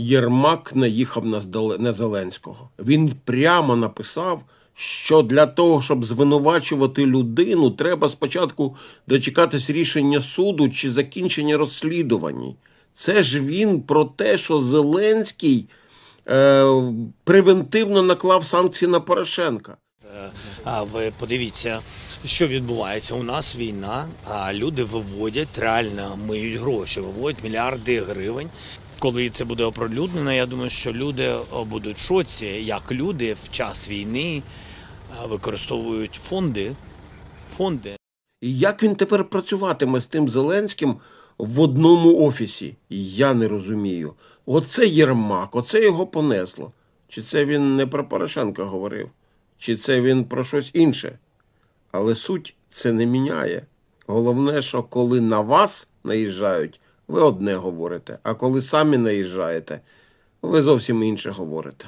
Єрмак наїхав на Зеленського. Він прямо написав, що для того, щоб звинувачувати людину, треба спочатку дочекатись рішення суду чи закінчення розслідувань. Це ж він про те, що Зеленський е, превентивно наклав санкції на Порошенка. А ви подивіться, що відбувається. У нас війна, а люди виводять реально миють гроші, виводять мільярди гривень. Коли це буде оприлюднено, я думаю, що люди будуть шоці, як люди в час війни використовують фонди. Фонди. Як він тепер працюватиме з тим Зеленським в одному офісі? Я не розумію. Оце Єрмак, оце його понесло. Чи це він не про Порошенка говорив, чи це він про щось інше? Але суть це не міняє. Головне, що коли на вас наїжджають, ви одне говорите, а коли самі наїжджаєте, ви зовсім інше говорите.